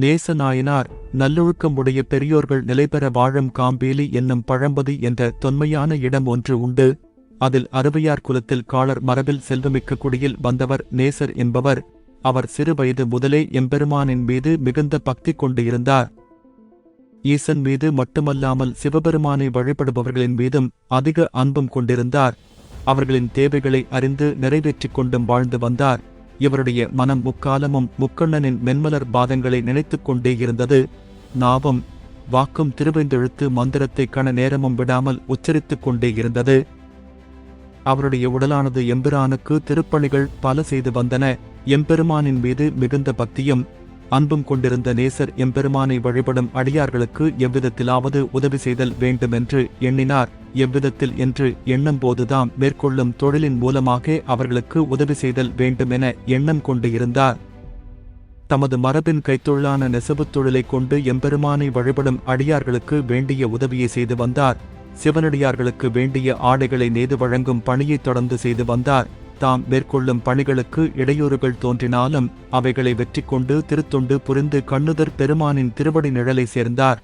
நேசநாயனார் நல்லொழுக்கமுடைய பெரியோர்கள் நிலைபெற வாழும் காம்பேலி என்னும் பழம்பதி என்ற தொன்மையான இடம் ஒன்று உண்டு. அதில் அறுவையார் குலத்தில் காளர் மரபில் செல்வமிக்க குடியில் வந்தவர் நேசர் என்பவர். அவர் சிறுவயது முதலே எம்பெருமானின் மீது மிகுந்த பக்தி கொண்டு இருந்தார் ஈசன் மீது மட்டுமல்லாமல் சிவபெருமானை வழிபடுபவர்களின் மீதும் அதிக அன்பும் கொண்டிருந்தார். அவர்களின் தேவைகளை அறிந்து நிறைவேற்றிக் கொண்டும் வாழ்ந்து வந்தார். இவருடைய மனம் முக்காலமும் முக்கண்ணனின் மென்மலர் பாதங்களை நினைத்து கொண்டே இருந்தது. நாவும் வாக்கும் திருவெந்தெழுத்து மந்திரத்தை கண நேரமும் விடாமல் உச்சரித்துக் கொண்டே இருந்தது. அவருடைய உடலானது எம்பிரானுக்கு திருப்பணிகள் பல செய்து வந்தன. எம்பெருமானின் மீது மிகுந்த பக்தியும் அன்பும் கொண்டிருந்த நேசர் எம்பெருமானை வழிபடும் அடியார்களுக்கு எவ்விதத்திலாவது உதவி செய்தல் வேண்டுமென்று எண்ணினார். எவ்விதத்தில் என்று எண்ணும்போதுதாம் மேற்கொள்ளும் தொழிலின் மூலமாக அவர்களுக்கு உதவி செய்தல் வேண்டுமென எண்ணம் கொண்டு இருந்தார். தமது மரபின் கைத்தொழிலான நெசவுத் தொழிலைக் கொண்டு எம்பெருமானை வழிபடும் அடியார்களுக்கு வேண்டிய உதவியை செய்து வந்தார். சிவனடியார்களுக்கு வேண்டிய ஆடைகளை நெய்து வழங்கும் பணியை தொடர்ந்து செய்து வந்தார். தாம் மேற்கொள்ளும் பணிகளுக்கு இடையூறுகள் தோன்றினாலும் அவைகளை வெற்றி கொண்டு திருத்தொண்டு புரிந்து கண்ணுதர் பெருமானின் திருவடி நிழலை சேர்ந்தார்.